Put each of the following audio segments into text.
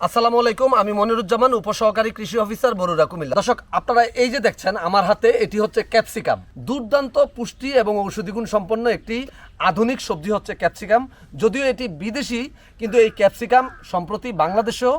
আসসালামু আলাইকুম, আমি মনিরুজ্জামান, উপসহকারী কৃষি অফিসার বরুড়া, কুমিল্লা। দর্শক, আপনারা এই যে দেখছেন, আমার হাতে এটি হচ্ছে ক্যাপসিকাম। দুর্দান্ত পুষ্টি এবং ঔষধিগুণ সম্পন্ন একটি আধুনিক সবজি হচ্ছে ক্যাপসিকাম। যদিও এটি বিদেশি, কিন্তু এই ক্যাপসিকাম সম্প্রতি বাংলাদেশেও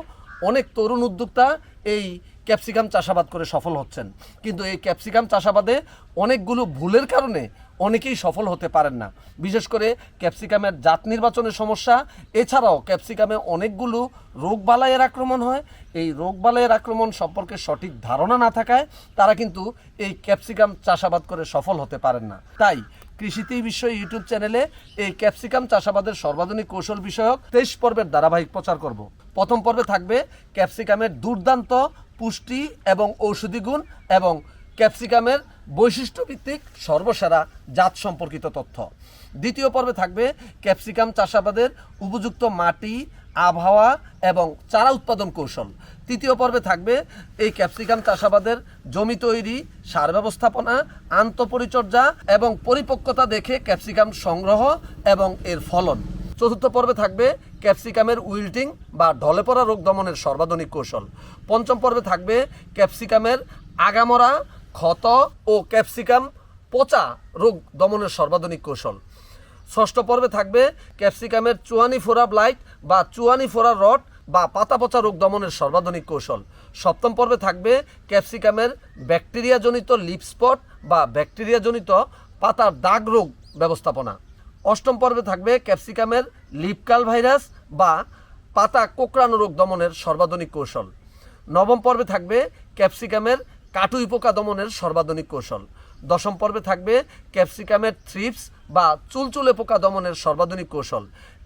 অনেক তরুণ উদ্যোক্তা এই ক্যাপসিকাম চাষাবাদ করে সফল হচ্ছেন। কিন্তু এই ক্যাপসিকাম চাষাবাদে অনেকগুলো ভুলের কারণে অনেকেই সফল হতে পারেন না। বিশেষ করে ক্যাপসিকামের জাত নির্বাচনের সমস্যা। এছাড়াও ক্যাপসিকামে অনেকগুলো রোগবালাইয়ের আক্রমণ হয়। এই রোগবালাইয়ের আক্রমণ সম্পর্কে সঠিক ধারণা না থাকায় তারা কিন্তু এই ক্যাপসিকাম চাষাবাদ করে সফল হতে পারেন না। তাই কৃষিতেই বিশ্ব ইউটিউব চ্যানেলে এই ক্যাপসিকাম চাষাবাদের সর্বাধুনিক কৌশল বিষয়ক তেইশ পর্বের ধারাবাহিক প্রচার করব। প্রথম পর্বে থাকবে ক্যাপসিকামের দুর্দান্ত পুষ্টি এবং ঔষধি গুণ এবং ক্যাপসিকামের বৈশিষ্ট্যভিত্তিক সর্বসেরা জাত সম্পর্কিত তথ্য। দ্বিতীয় পর্বে থাকবে ক্যাপসিকাম চাষাবাদের উপযুক্ত মাটি, আবহাওয়া এবং চারা উৎপাদন কৌশল। তৃতীয় পর্বে থাকবে এই ক্যাপসিকাম চাষাবাদের জমি তৈরি, সার ব্যবস্থাপনা, আন্তঃপরিচর্যা এবং পরিপক্কতা দেখে ক্যাপসিকাম সংগ্রহ এবং এর ফলন। চতুর্থ পর্বে থাকবে ক্যাপসিকামের উইল্টিং বা ঢলে পড়া রোগ দমনের সর্বাধুনিক কৌশল। পঞ্চম পর্বে থাকবে ক্যাপসিকামের আগামরা ক্ষত ও ক্যাপসিকাম পচা রোগ দমনের সর্বাধুনিক কৌশল। ষষ্ঠ পর্বে থাকবে ক্যাপসিকামের চুয়ানি ফোরা ব্লাইট বা চুয়ানি ফোরা রড বা পাতা পচা রোগ দমনের সর্বাধুনিক কৌশল। সপ্তম পর্বে থাকবে ক্যাপসিকামের ব্যাকটেরিয়াজনিত লিপ স্পট বা ব্যাকটেরিয়াজনিত পাতার দাগ রোগ ব্যবস্থাপনা। অষ্টম পর্বে থাকবে ক্যাপসিকামের লিপকাল ভাইরাস বা পাতা কোকড়ানো রোগ দমনের সর্বাধুনিক কৌশল। নবম পর্বে থাকবে ক্যাপসিকামের কাটুই পোকা দমনের সর্বাধুনিক কৌশল। দশম পর্বে থাকবে ক্যাপসিকামের থ্রিপস বা চুলচুলে পোকা দমনের সর্বাধুনিক কৌশল।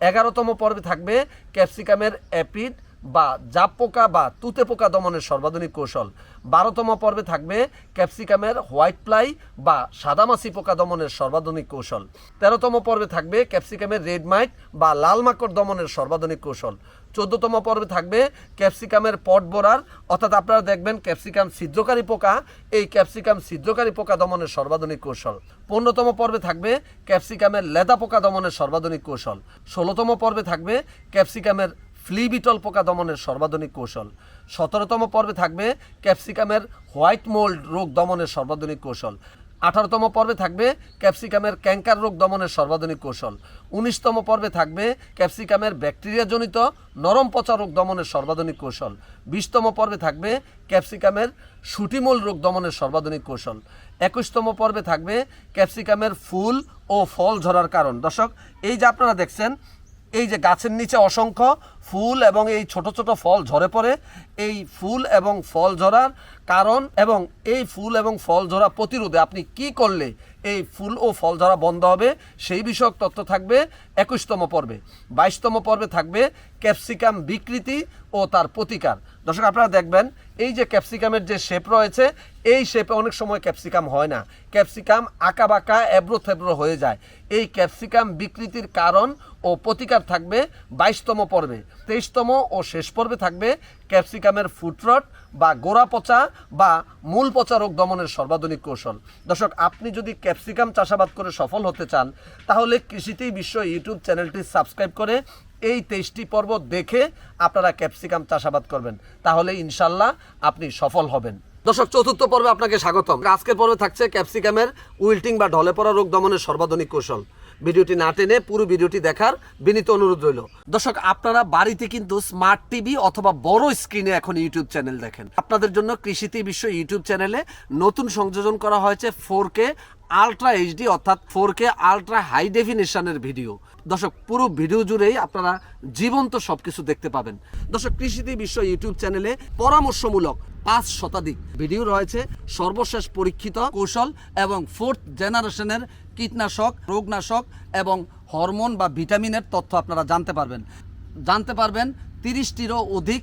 এগারোতম পর্বে থাকবে ক্যাপসিকামের অ্যাপিড বা জাপ পোকা বা তুতে পোকা দমনের সর্বাধুনিক কৌশল। বারোতম পর্বে থাকবে ক্যাপসিকামের হোয়াইট প্লাই বা সাদামাছি পোকা দমনের সর্বাধুনিক কৌশল। তেরোতম পর্বে থাকবে ক্যাপসিকামের রেড মাইট বা লাল মাকড় দমনের সর্বাধুনিক কৌশল। চোদ্দতম পর্বে থাকবে ক্যাপসিকামের পট বোরার, অর্থাৎ আপনারা দেখবেন ক্যাপসিকাম ছিদ্রকারী পোকা, এই ক্যাপসিকাম ছিদ্রকারী পোকা দমনের সর্বাধুনিক কৌশল। পনেরোতম পর্বে থাকবে ক্যাপসিকামের লেদা পোকা দমনের সর্বাধুনিক কৌশল। ষোলোতম পর্বে থাকবে ক্যাপসিকামের ফ্লিবিটল পোকা দমনের সর্বাধুনিক কৌশল। সতেরোতম পর্বে থাকবে ক্যাপসিকামের হোয়াইট মোল্ড রোগ দমনের সর্বাধুনিক কৌশল। আঠারোতম পর্বে থাকবে ক্যাপসিকামের ক্যাঙ্কার রোগ দমনের সর্বাধুনিক কৌশল। উনিশতম পর্বে থাকবে ক্যাপসিকামের ব্যাকটেরিয়াজনিত নরম পচা রোগ দমনের সর্বাধুনিক কৌশল। বিশতম পর্বে থাকবে ক্যাপসিকামের সুটিমূল রোগ দমনের সর্বাধুনিক কৌশল। একুশতম পর্বে থাকবে ক্যাপসিকামের ফুল ও ফল ঝরার কারণ। দর্শক, এই যে আপনারা দেখছেন এই যে গাছের নিচে অসংখ্য ফুল এবং এই ছোট ছোট ফল ঝরে পড়ে, এই ফুল এবং ফল ঝরার কারণ এবং এই ফুল এবং ফল ঝরা প্রতিরোধে আপনি কি করলে এই ফুল ও ফল ঝরা বন্ধ হবে, সেই বিষয়ক তথ্য থাকবে একুশতম পর্বে। বাইশতম পর্বে থাকবে ক্যাপসিকাম বিকৃতি ও তার প্রতিকার। দর্শক, আপনারা দেখবেন এই যে ক্যাপসিকামের যে শেপ রয়েছে, এই শেপে অনেক সময় ক্যাপসিকাম হয় না। ক্যাপসিকাম আঁকা বাঁকা এবড়ো থেবড়ো হয়ে যায়। এই ক্যাপসিকাম বিকৃতির কারণ ও প্রতিকার থাকবে বাইশতম পর্বে। তেইশতম ও শেষ পর্বে থাকবে ক্যাপসিকামের ফুটরট বা গোড়া পচা বা মূল পচা রোগ দমনের সর্বাধুনিক কৌশল। দর্শক, আপনি যদি ক্যাপসিকাম চাষাবাদ করে সফল হতে চান, তাহলে কৃষিতেই বিশ্ব ইউটিউব চ্যানেলটি সাবস্ক্রাইব করে এই তেইশটি পর্ব দেখে আপনারা ক্যাপসিকাম চাষাবাদ করবেন। তাহলে ইনশাল্লাহ আপনি সফল হবেন। দর্শক, চতুর্থ পর্বে আপনাকে স্বাগতম। আজকের পর্বে থাকছে ক্যাপসিকামের উইল্টিং বা ঢলে পড়া রোগ দমনের সর্বাধুনিক কৌশল। ভিডিওটি না টেনে পুরো ভিডিওটি দেখার বিনীত অনুরোধ রইল। দর্শক, আপনারা বাড়িতে কিন্তু স্মার্ট টিভি অথবা বড় স্ক্রিনে এখন ইউটিউব চ্যানেল দেখেন। আপনাদের জন্য কৃষিতে বিশ্ব ইউটিউব চ্যানেলে নতুন সংযোজন করা হয়েছে ফোর কে আলট্রা এইচডি অর্থাৎ ফোর কে আলট্রা হাই ডেফিনেশনের ভিডিও। দর্শক, পুরো ভিডিও জুড়েই আপনারা জীবন্ত সবকিছু দেখতে পাবেন। দর্শক কৃষিতে বিশ্ব ইউটিউব চ্যানেলে পরামর্শমূলক পাঁচ শতাধিক ভিডিও রয়েছে। সর্বশেষ পরীক্ষিত কৌশল এবং ফোর্থ জেনারেশনের কীটনাশক, রোগনাশক এবং হরমোন বা ভিটামিনের তথ্য আপনারা জানতে পারবেন। জানতে পারবেন তিরিশটিরও অধিক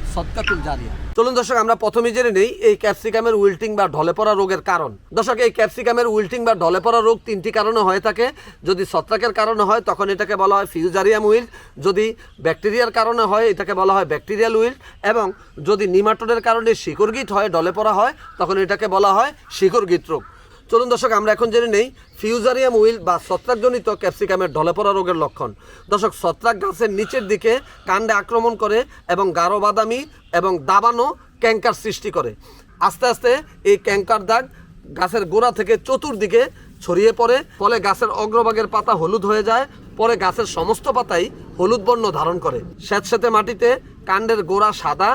সদকাতুল জারিয়া চলুন দর্শক, আমরা প্রথমে জেনে নেই এই ক্যাপসিকামের উইল্টিং বা ঢলে পড়া রোগের কারণ। দর্শক, এই ক্যাপসিকামের উইল্টিং বা ঢলে পড়া রোগ তিনটি কারণে হয়ে থাকে। যদি ছত্রাকের কারণে হয়, তখন এটাকে বলা হয় ফিউজারিয়াম উইল্ট। যদি ব্যাকটেরিয়ার কারণে হয়, এটাকে বলা হয় ব্যাকটেরিয়াল উইল্ট। এবং যদি নিমাটোডের কারণে শিকড়গিট হয়, ঢলে পড়া হয়, তখন এটাকে বলা হয় শিকড়গিট রোগ। চলুন দর্শক, আমরা এখন জেনে নেই, ফিউজারিয়াম উইল বা ছত্রাকজনিত ক্যাপসিকামের ঢলে পড়া রোগের লক্ষণ। দর্শক, ছত্রাক গাছের নিচের দিকে কাণ্ডে আক্রমণ করে এবং গাঢ় বাদামি এবং দাবানো ক্যাঙ্কার সৃষ্টি করে। আস্তে আস্তে এই ক্যাঙ্কার দাগ গাছের গোড়া থেকে চতুর্দিকে ছড়িয়ে পড়ে, ফলে গাছের অগ্রভাগের পাতা হলুদ হয়ে যায়, পরে গাছের সমস্ত পাতাই হলুদ বর্ণ ধারণ করে। স্যাঁতস্যাঁতে মাটিতে কাণ্ডের গোড়া সাদা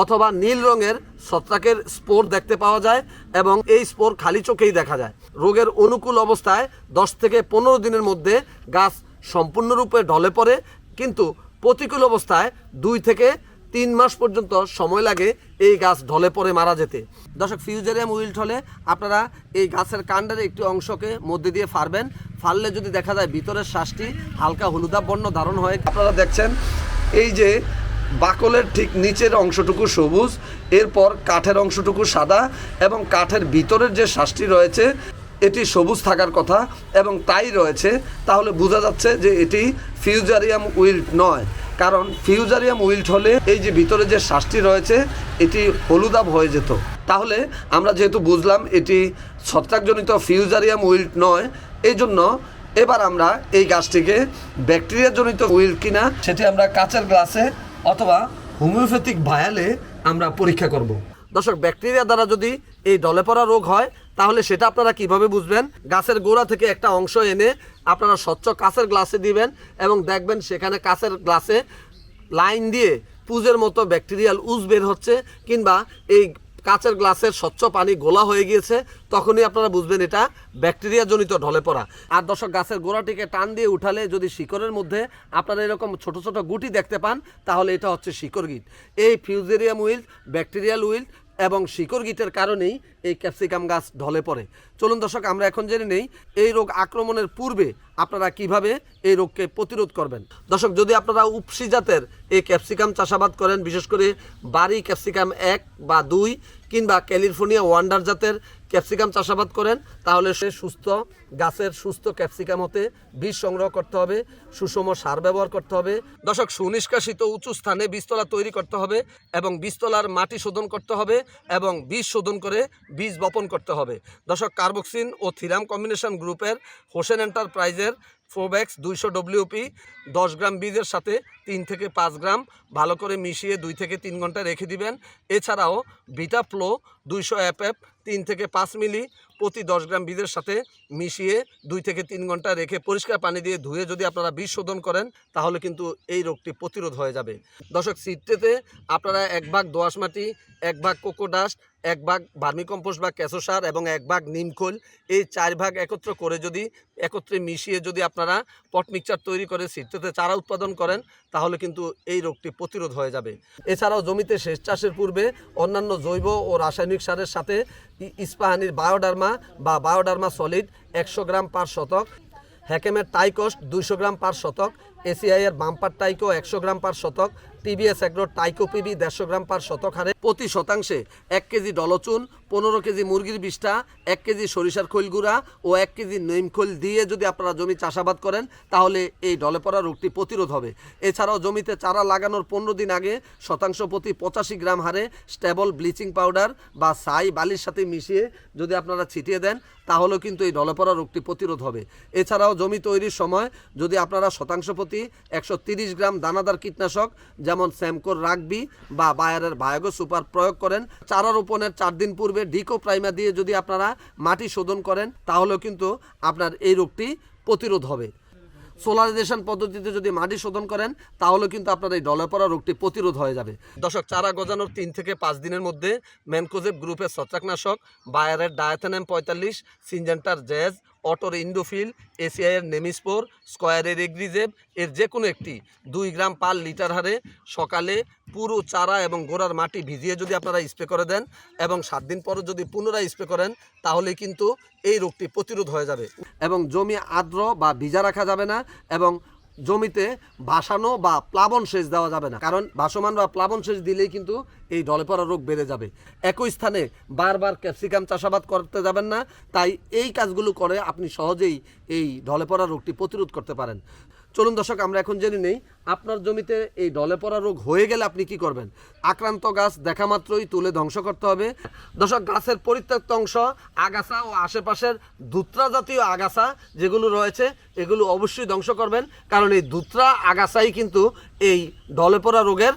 অথবা নীল রঙের ছত্রাকের স্পোর দেখতে পাওয়া যায় এবং এই স্পোর খালি চোখেই দেখা যায়। রোগের অনুকূল অবস্থায় দশ থেকে পনেরো দিনের মধ্যে গাছ সম্পূর্ণরূপে ঢলে পড়ে, কিন্তু প্রতিকূল অবস্থায় দুই থেকে তিন মাস পর্যন্ত সময় লাগে এই গাছ ঢলে পড়ে মারা যেতে। দর্শক, ফিউজারিয়াম উইল্ট হলে আপনারা এই গাছের কাণ্ডের একটি অংশকে মধ্যে দিয়ে ফারবেন ফাললে যদি দেখা যায় ভিতরের শ্বাসটি হালকা হলুদাব বর্ণ ধারণ হয়, আপনারা দেখছেন এই যে বাকলের ঠিক নিচের অংশটুকু সবুজ, এরপর কাঠের অংশটুকু সাদা এবং কাঠের ভিতরের যে শ্বাসটি রয়েছে, এটি সবুজ থাকার কথা এবং তাই রয়েছে। তাহলে বোঝা যাচ্ছে যে এটি ফিউজারিয়াম উইল্ট নয়, কারণ ফিউজারিয়াম উইল্ট হলে এই যে ভিতরে যে শ্বাসটি রয়েছে, এটি হলুদাব হয়ে যেত। তাহলে আমরা যেহেতু বুঝলাম এটি ছত্রাকজনিত ফিউজারিয়াম উইল্ট নয় এই জন্য এবার আমরা এই গাছটিকে ব্যাকটেরিয়াজনিত উইল কিনা, সেটি আমরা কাঁচের গ্লাসে অথবা হোমিওপ্যাথিক ভায়ালে আমরা পরীক্ষা করব। দর্শক, ব্যাকটেরিয়া দ্বারা যদি এই দলে পড়া রোগ হয়, তাহলে সেটা আপনারা কীভাবে বুঝবেন? গাছের গোড়া থেকে একটা অংশ এনে আপনারা স্বচ্ছ কাঁচের গ্লাসে দিবেন এবং দেখবেন সেখানে কাঁচের গ্লাসে লাইন দিয়ে পুজের মতো ব্যাকটেরিয়াল উজ বের হচ্ছে কিংবা এই কাঁচের গ্লাসের স্বচ্ছ পানি গোলা হয়ে গিয়েছে, তখনই আপনারা বুঝবেন এটা ব্যাকটেরিয়া জনিত ঢলে পড়া। আর দর্শক, গাছের গোড়াটিকে টান দিয়ে উঠালে যদি শিকড়ের মধ্যে আপনারা এরকম ছোট ছোট গুটি দেখতে পান, তাহলে এটা হচ্ছে শিকড় গিট। এই ফিউজেরিয়াম উইল, ব্যাকটেরিয়াল উইল এবং শিকড় গিটের কারণেই এই ক্যাপসিকাম গাছ ঢলে পড়ে। চলুন দর্শক, আমরা এখন জেনে নেই, এই রোগ আক্রমণের পূর্বে আপনারা কীভাবে এই রোগকে প্রতিরোধ করবেন? দর্শক, যদি আপনারা উপসি জাতের এই ক্যাপসিকাম চাষাবাদ করেন, বিশেষ করে বাড়ি ক্যাপসিকাম এক বা দুই কিংবা ক্যালিফোর্নিয়া ওয়ান্ডার জাতের ক্যাপসিকাম চাষাবাদ করেন, তাহলে সে সুস্থ, গাছের সুস্থ ক্যাপসিকাম হতে বীজ সংগ্রহ করতে হবে, সুষম সার ব্যবহার করতে হবে। দর্শক, সুনিষ্কাশিত উঁচু স্থানে বীজতলা তৈরি করতে হবে এবং বীজতলার মাটি শোধন করতে হবে এবং বীজ শোধন করে বীজ বপন করতে হবে। দর্শক, কার্বক্সিন ও থিরাম কম্বিনেশন গ্রুপের হোসেন এন্টারপ্রাইজের ফোব্যাক্স দুইশো ডব্লিউপি দশ গ্রাম বীজের সাথে তিন থেকে পাঁচ গ্রাম ভালো করে মিশিয়ে দুই থেকে তিন ঘণ্টা রেখে দিবেন। এছাড়াও বিটা ফ্লো দুইশো এফএফ তিন থেকে পাঁচ মিলি প্রতি দশ গ্রাম বীজের সাথে মিশিয়ে দুই থেকে তিন ঘণ্টা রেখে পরিষ্কার পানি দিয়ে ধুয়ে যদি আপনারা বীজ শোধন করেন, তাহলে কিন্তু এই রোগটি প্রতিরোধ হয়ে যাবে। দর্শক সিটটেতে আপনারা এক ভাগ দোয়াশ মাটি, এক ভাগ কোকোডাস্ট এক ভাগ ভার্মিকম্পোস্ট বা কেঁচো সার এবং এক ভাগ নিমখোল এই চার ভাগ একত্র করে যদি, একত্রে মিশিয়ে যদি আপনারা পট মিক্সচার তৈরি করে সিটটেতে চারা উৎপাদন করেন, তাহলে কিন্তু এই রোগটি প্রতিরোধ হয়ে যাবে। এছাড়াও জমিতে সেচ চাষের পূর্বে অন্যান্য জৈব ও রাসায়নিক সারের সাথে ইস্পাহানির বায়োডার্মা বা বায়োডার্মা সলিড একশো গ্রাম পার শতক, হ্যাকেমের টাইকস্ট দুইশো গ্রাম পার শতক এসিআই এর বাম্পার টাইকো একশো গ্রাম পার শতক টিবিএস এগ্রো টাইকো পিবি দেড়শো গ্রাম পার শতক হারে প্রতি শতাংশে এক কেজি ডলচুন, পনেরো কেজি মুরগির বিষ্ঠা, এক কেজি সরিষার খৈল গুঁড়া ও এক কেজি নিমখোল দিয়ে যদি আপনারা জমি চাষাবাদ করেন, তাহলে এই ডলে পড়া রোগটি প্রতিরোধ হবে। এছাড়াও জমিতে চারা লাগানোর পনেরো দিন আগে শতাংশ প্রতি পঁচাশি গ্রাম হারে স্টেবল ব্লিচিং পাউডার বা সাই বালির সাথে মিশিয়ে যদি আপনারা ছিটিয়ে দেন, তাহলেও কিন্তু এই ডলে পড়া রোগটি প্রতিরোধ হবে। এছাড়াও জমি তৈরির সময় যদি আপনারা শতাংশ প্রতি একশো গ্রাম দানাদার কীটনাশক যেমন স্যামকোর রাগবি বা বায়ারের বায়োগো সুপার প্রয়োগ করেন। চারা রোপণের চার দিন পূর্বে ডিকো প্রাইমা দিয়ে যদি আপনারা মাটি শোধন করেন, তাহলেও কিন্তু আপনার এই রোগটি প্রতিরোধ হবে। সোলারাইজেশন পদ্ধতিতে যদি মাটি শোধন করেন তাহলে কিন্তু আপনার এই ডলে পড়া রোগটি প্রতিরোধ হয়ে যাবে। দর্শক, চারা গজানোর তিন থেকে পাঁচ দিনের মধ্যে ম্যানকোজেব গ্রুপের ছত্রাকনাশক, বায়ারের ডায়াথানেম পঁয়তাল্লিশ, সিনজেন্টার জ্যাজ অটোর ইন্ডোফিল, এসিআইয়ের নেমিসপোর, স্কোয়ারের এগ্রিজেব, এর যে কোনো একটি। দুই গ্রাম পার লিটার হারে সকালে পুরো চারা এবং গোড়ার মাটি ভিজিয়ে যদি আপনারা স্প্রে করে দেন এবং সাত দিন পরে যদি পুনরায় স্প্রে করেন, তাহলে কিন্তু এই রোগটি প্রতিরোধ হয়ে যাবে। এবং জমি আর্দ্র বা ভিজা রাখা যাবে না এবং জমিতে ভাসানো বা প্লাবন সেচ দেওয়া যাবে না। কারণ ভাসমান বা প্লাবন সেচ দিলেই কিন্তু এই ঢলে পড়া রোগ বেড়ে যাবে। একই স্থানে বারবার ক্যাপসিকাম চাষাবাদ করতে যাবেন না। তাই এই কাজগুলো করে আপনি সহজেই এই ঢলে পড়া রোগটি প্রতিরোধ করতে পারেন। চলুন দর্শক, আমরা এখন জেনে নেই আপনার জমিতে এই ডলে পড়া রোগ হয়ে গেলে আপনি কি করবেন। আক্রান্ত গাছ দেখা মাত্রই তুলে ধ্বংস করতে হবে। দর্শক, গাছের পরিত্যক্ত অংশ, আগাছা ও আশেপাশের দুত্রা জাতীয় আগাছা যেগুলো রয়েছে, এগুলো অবশ্যই ধ্বংস করবেন। কারণ এই দুত্রা আগাছাই কিন্তু এই ডলে পড়া রোগের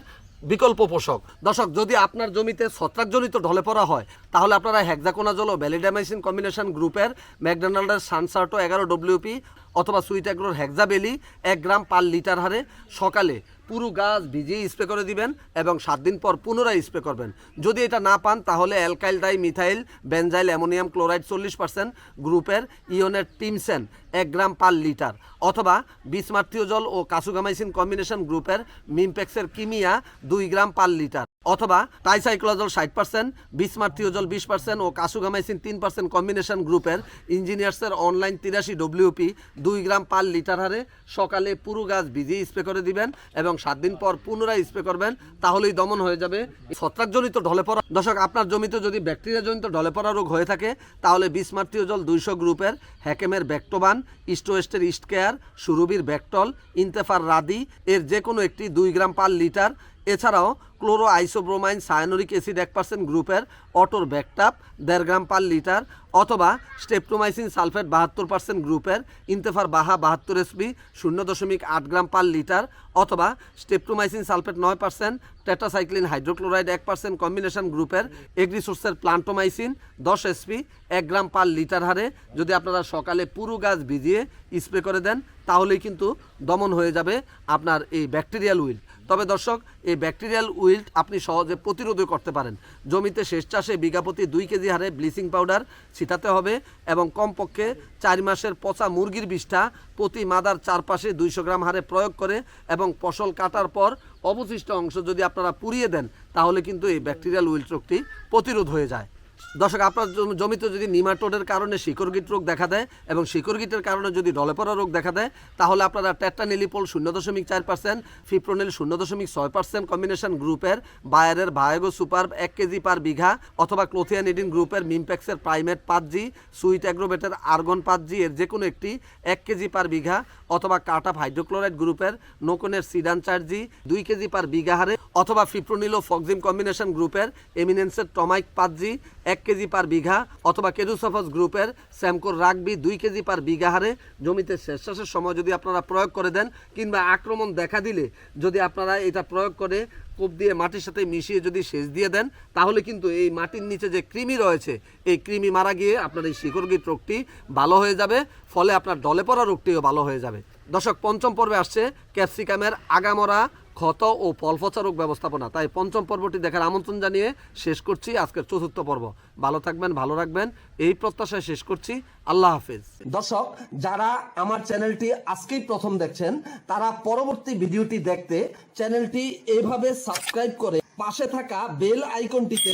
বিকল্প পোষক দর্শক, যদি আপনার জমিতে ছত্রাকজনিত ঢলে পড়া হয়, তাহলে আপনারা হেকজাকোনাজল ও ভ্যালিডামাইসিন কম্বিনেশন গ্রুপের ম্যাকডোনাল্ডের সানসার্টো এগারো ডব্লিউপি অথবা সুইট অ্যাগ্রোর হ্যাকজাবেলি এক গ্রাম পার লিটার হারে সকালে পুরো গাছ ভিজিয়ে স্প্রে করে দিবেন এবং সাত দিন পর পুনরায় স্প্রে করবেন। যদি এটা না পান, তাহলে alkyl di methyl, benzyl ammonium chloride চল্লিশ পার্সেন্ট গ্রুপের ইয়নের টিমসেন এক গ্রাম পার লিটার। অথবা বিসমার্থীয় জল ও কাসুগামাইসিন কম্বিনেশন গ্রুপের মিমপেক্সের কিমিয়া দুই গ্রাম পার লিটার। অথবা টাইসাইক্লোজল ষাট পার্সেন্ট বিসমার্থীয় জল বিশ পার্সেন্ট ও কাসুগামাইসিন তিন পার্সেন্ট কম্বিনেশন গ্রুপের ইঞ্জিনিয়ার্সের অনলাইন তিরাশি ডব্লিউপি দুই গ্রাম পার লিটার হারে সকালে পুরো গাছ ভিজিয়ে স্প্রে করে দিবেন এবং সাত দিন পর পুনরায় স্প্রে করবেন, তাহলেই দমন হয়ে যাবে। ছত্রাকজনিত ঢলে পড়া দর্শক, আপনার জমিতে যদি ব্যাকটেরিয়াজনিত ঢলে পড়া রোগ হয়ে থাকে, তাহলে বিসমার্থীয় জল দুইশো গ্রুপের হ্যাকেমের ব্যাক্টোবান ইস্টোয়েস্টের ইস্ট কেয়ার সুরবির ব্যাকটল ইন্তেফার রাদি এর যে কোনো একটি দুই গ্রাম পার লিটার এছাড়াও ক্লোরো আইসোব্রোমাইন সায়ানোরিক অ্যাসিড এক পার্সেন্ট গ্রুপের অটোর ব্যাকটাপ, দেড় গ্রাম পার লিটার অথবা স্টেপটোমাইসিন সালফেট বাহাত্তর পার্সেন্ট গ্রুপের ইন্তেফার বাহা বাহাত্তর এসপি শূন্য দশমিক আট গ্রাম পার লিটার অথবা স্টেপটোমাইসিন সালফেট নয় পার্সেন্ট টেটাসাইক্লিন হাইড্রোক্লোরাইড এক পার্সেন্ট কম্বিনেশন গ্রুপের এগ্রিসোর্সের প্লান্টোমাইসিন দশ এসপি এক গ্রাম পার লিটার হারে। যদি আপনারা সকালে পুরো গাছ ভিজিয়ে স্প্রে করে দেন, তাহলেই কিন্তু দমন হয়ে যাবে আপনার এই ব্যাকটেরিয়াল উইল। তবে দর্শক, এই ব্যাকটেরিয়াল উইল্ট আপনি সহজে প্রতিরোধও করতে পারেন। জমিতে শেষ চাষে বিঘাপতি দুই কেজি হারে ব্লিচিং পাউডার ছিটাতে হবে এবং কমপক্ষে চার মাসের পচা মুরগির বিষ্ঠা প্রতি মাদার চারপাশে দুইশো গ্রাম হারে প্রয়োগ করে এবং ফসল কাটার পর অবশিষ্ট অংশ যদি আপনারা পুড়িয়ে দেন, তাহলে কিন্তু এই ব্যাকটেরিয়াল উইল্ট রোগটি প্রতিরোধ হয়ে যায়। দর্শক, আপনার জমিতে যদি নিমাটোডের কারণে শিকড়গিট রোগ দেখা দেয় এবং শিকড়গিটের কারণে যদি ডলেপড়া রোগ দেখা দেয়, তাহলে আপনারা টেট্টানিলিপোল শূন্য দশমিক চার পার্সেন্ট ফিপ্রোনিল শূন্য দশমিক ছয় পার্সেন্ট কম্বিনেশন গ্রুপের বায়ারের ভায়াগো সুপার এক কেজি পার বিঘা অথবা ক্লোথিয়ানিডিন গ্রুপের মিমপ্যাক্সের প্রাইমেট পাঁচ জি, সুইট অ্যাগ্রোবেটের আর্গন পাঁচ জি এর যে কোনো একটি এক কেজি পার বিঘা অথবা কাটাপ হাইড্রোক্লোরাইড গ্রুপের নোকনের সিডান চার জি, দুই কেজি পার বিঘা হারে অথবা ফিপ্রোনিল ও ফক্সিম কম্বিনেশন গ্রুপের এমিনেন্সের টমাইক পাঁচ জি এক কেজি পার বিঘা অথবা কেডুসফস গ্রুপের স্যামকোর রাগবি দুই কেজি পার বিঘা হারে জমিতে শেষ চাষের সময় যদি আপনারা প্রয়োগ করে দেন কিংবা আক্রমণ দেখা দিলে যদি আপনারা এটা প্রয়োগ করে কোপ দিয়ে মাটির সাথে মিশিয়ে যদি সেচ দিয়ে দেন, তাহলে কিন্তু এই মাটির নিচে যে কৃমি রয়েছে, এই কৃমি মারা গিয়ে আপনার এই শিকড়গিট রোগটি ভালো হয়ে যাবে, ফলে আপনার ডলে পড়া রোগটিও ভালো হয়ে যাবে। দর্শক, পঞ্চম পর্বে আসছে ক্যাপসিকামের আগামরা ক্ষত ও ফলফচা রোগ ব্যবস্থাপনা। তাই পঞ্চম পর্বটি দেখার আমন্ত্রণ জানিয়ে শেষ করছি আজকের চতুর্থ পর্ব। ভালো থাকবেন, ভালো রাখবেন। এই প্রত্যাশায় শেষ করছি। আল্লাহ হাফেজ। দর্শক, যারা আমার চ্যানেলটি আজকেই প্রথম দেখছেন, তারা পরবর্তী ভিডিওটি দেখতে চ্যানেলটি এইভাবে সাবস্ক্রাইব করে পাশে থাকা বেল আইকনটিতে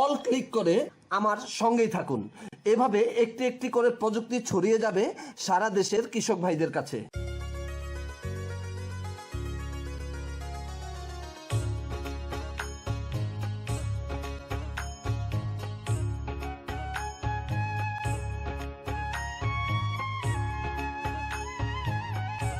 অল ক্লিক করে আমার সঙ্গেই থাকুন। এভাবে একটি একটি করে প্রযুক্তি ছড়িয়ে যাবে সারা দেশের কৃষক ভাইদের কাছে।